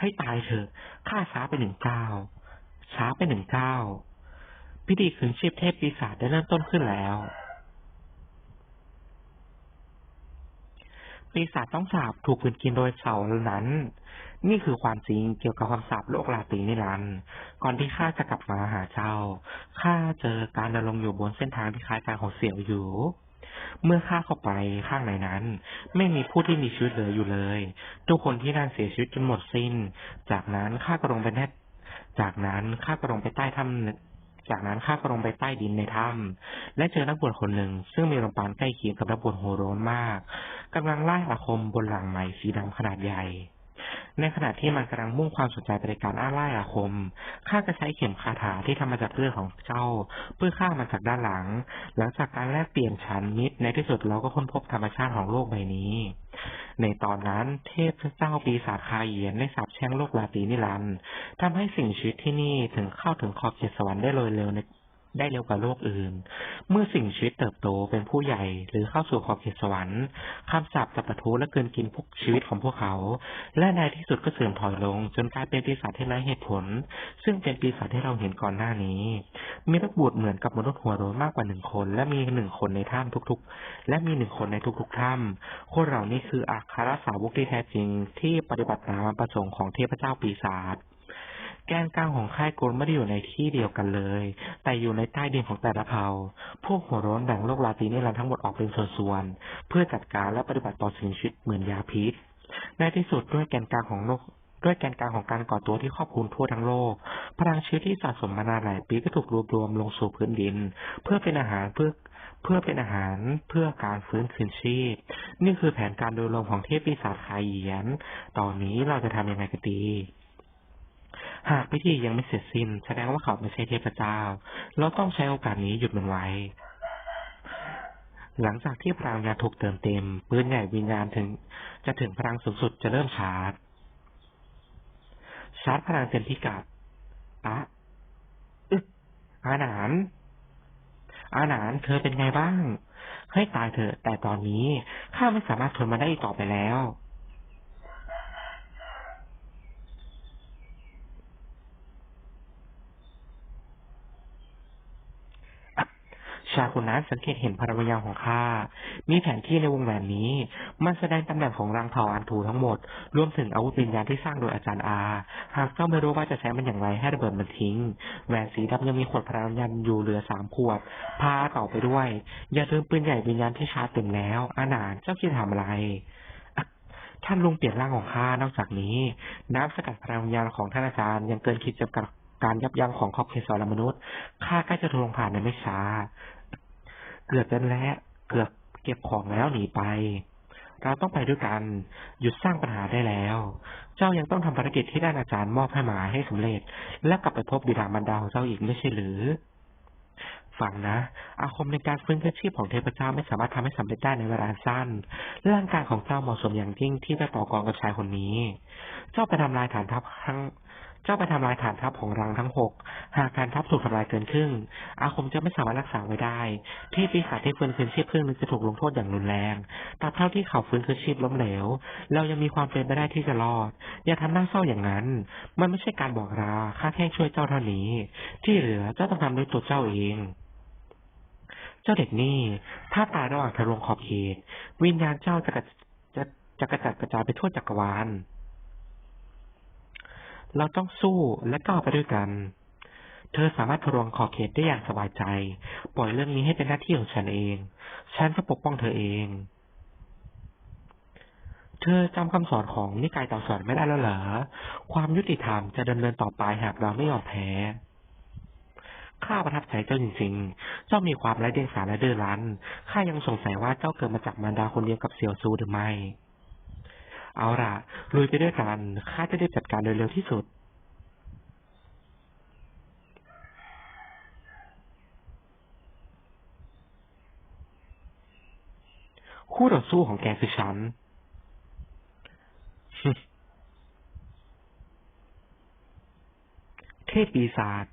ให้ตายเถอะข้าช้าไปหนึ่งเก้าช้าไปหนึ่งเก้าพิธีคืนชีพเทพปีศาจได้เริ่มต้นขึ้นแล้ว ปีศาจต้องสาบถูกพืนกินโดยเสานั้น นี่คือความจริงเกี่ยวกับคำสาปโลกลาตรีนิรันดร์ก่อนที่ข้าจะกลับมาหาเจ้าข้าเจอการดำรงอยู่บนเส้นทางที่คล้ายกันของเสี่ยวอยู่ เมื่อข้าเข้าไปข้างในนั้น ไม่มีผู้ที่มีชีวิตเหลืออยู่เลย ทุกคนที่นั่นเสียชีวิตจนหมดสิ้น จากนั้นข้าก็ลงไปแนจากนั้นข้าก็ลงไปใต้ถ้ำจากนั้นข้าก็ลงไปใต้ดินในถ้ำและเจอนักบวชคนหนึ่ง ซึ่งมีลมปานใกล้เคียงกับนักบวชโหโรนมากกำลังไล่อาคมบนหลังไหมสีดำขนาดใหญ่ ในขณะที่มันกำลังมุ่งความสนใจไปในการอ้าไล่อาคม ข้าก็ใช้เข็มคาถาที่ทำมาจากเลือดของเจ้า เพื่อฆ่ามันจากด้านหลัง หลังจากการแลกเปลี่ยนชั้นมิตรในที่สุดเราก็ค้นพบธรรมชาติของโลกใบนี้ ในตอนนั้นเทพเจ้าปีศาจคาเยียนได้สาบแช่งโลกลาตีนิรันด์ทำให้สิ่งชีวิตที่นี่ถึงเข้าถึงขอบเขตสวรรค์ได้โดยเร็วใน ได้เร็วกว่าโลกอื่น เมื่อสิ่งชีวิตเติบโตเป็นผู้ใหญ่ หรือเข้าสู่ขอบเขตสวรรค์คำสาปจะปะทุและเกินกินพวกชีวิตของพวกเขา และในที่สุดก็เสื่อมถอยลง จนกลายเป็นปีศาจที่ไร้เหตุผล ซึ่งเป็นปีศาจที่เราเห็นก่อนหน้านี้ มีนักบวชเหมือนกับมนุษย์หัวโรนมากกว่าหนึ่งคน และมีหนึ่งคนในถ้ำทุกๆ และมีหนึ่งคนในทุกๆถ้ำคนเหล่านี้คืออัครสาวกที่แท้จริง ที่ปฏิบัติตามประสงค์ของเทพเจ้าปีศาจ แกนกลางของค่ายกลไม่ได้อยู่ในที่เดียวกันเลย แต่อยู่ในใต้ดินของแต่ละเผ่า พวกหัวร้อนแบ่งโลกลาตินิรันดร์ทั้งหมดออกเป็นส่วนๆ เพื่อจัดการและปฏิบัติต่อสิ่งชีวิตเหมือนยาพิษ ในที่สุดด้วยแกนกลางของโลกด้วยแกนกลางของการก่อตัวที่ครอบคลุมทั่วทั้งโลก พลังชีวิตที่สะสมมานานหลายปีก็ถูกรวบรวมลงสู่พื้นดิน เพื่อเป็นอาหารเพื่อเพื่อเป็นอาหารเพื่อการฟื้นคืนชีพ นี่คือแผนการโดยรวมของเทพปีศาจคายเยียน ตอนนี้เราจะทำยังไงกันดี หากพิธียังไม่เสร็จสิ้นแสดงว่าเขาไม่ใช่เทพเจ้า เราต้องใช้โอกาสนี้หยุดมันไว้ หลังจากที่พลังงานถูกเติมเต็มปืนใหญ่วิญญาณถึง จะถึงพลังสูงสุดจะเริ่มชาร์จ ชาร์จพลังเต็มพิกัดอะอึ๊ะอาหนานอาหนานเธอเป็นไงบ้าง ให้ตายเถอะ แต่ตอนนี้ข้าไม่สามารถทนมาได้อีกต่อไปแล้ว ชาคนนั้นสังเกตเห็นพลังวิญญาณของข้า มีแผนที่ในวงแหวนนี้ มันแสดงตำแหน่งของรังเผ่าอันถูทั้งหมด รวมถึงอาวุธวิญญาณที่สร้างโดยอาจารย์อา หากเจ้าไม่รู้ว่าจะใช้มันอย่างไรให้ระเบิดมันทิ้ง แหวนสีดำยังมีขวดพลังวิญญาณอยู่เหลือสามขวด พาต่อไปด้วย อย่าลืมปืนใหญ่วิญญาณที่ชาร์จเต็มแล้ว อาหนานเจ้าคิดทำอะไรท่านลุงเปลี่ยนร่างของข้านอกจากนี้ น้ำสกัดพลังวิญญาณของท่านอาจารย์ยังเกินขีดจำกัดการยับยั้งของขอบเขตสารมนุษย์ข้าใกล้จะทะลวงผ่านในไม่ช้า เกือบจะแล้วเกือบเก็บของแล้วหนีไป เราต้องไปด้วยกัน หยุดสร้างปัญหาได้แล้ว เจ้ายังต้องทำภารกิจที่ด้านอาจารย์มอบให้มาให้สำเร็จ และกลับไปพบบิดามารดาของเจ้าอีกไม่ใช่หรือฟังนะ อาคมในการฟื้นคืนชีพของเทพเจ้าไม่สามารถทำให้สำเร็จได้ในเวลาสั้น ร่างกายของเจ้าเหมาะสมอย่างยิ่งที่จะต่อกรกับชายคนนี้ เจ้าไปทำลายฐานทัพครั้ง เจ้าไปทำลายฐานทัพของรังทั้งหกหากการทัพถูกทำลายเกินครึ่ง อาคมจะไม่สามารถรักษาไว้ได้ที่ปีศาจที่ฟื้นคืนชีพครึ่งนึงจะถูกลงโทษอย่างรุนแรงตราบเท่าที่เขาฟื้นคืนชีพล้มเหลว เรายังมีความเป็นไปได้ที่จะรอด อย่าทำหน้าเศร้าอย่างนั้น มันไม่ใช่การบอกลาข้าแค่ช่วยเจ้าเท่านี้ ที่เหลือเจ้าต้องทำด้วยตัวเจ้าเองเจ้าเด็กนี่ ถ้าตายระหว่างทะลวงขอบเขตวิญญาณเจ้าจะกระจะจะกระจัดกระจายไปทั่วจักรวาล เราต้องสู้และก้าวไปด้วยกัน เธอสามารถทะลวงขอบเขตได้อย่างสบายใจ ปล่อยเรื่องนี้ให้เป็นหน้าที่ของฉันเอง ฉันจะปกป้องเธอเอง เธอจำคำสอนของนิกายต่อสอนไม่ได้แล้วเหรอ ความยุติธรรมจะดำเนินต่อไปหากเราไม่ยอมแพ้ข้าประทับใจเจ้าจริงๆ เจ้ามีความไร้เดียงสาและดื้อรั้นข้ายังสงสัยว่าเจ้าเกิดมาจากมารดาคนเดียวกับเสี่ยวซูหรือไม่ เอาล่ะลุยไปด้วยกัน ข้าจะได้จัดการโดยเร็วที่สุดคู่ต่อสู้ของแกคือฉัน เทพปีศาจ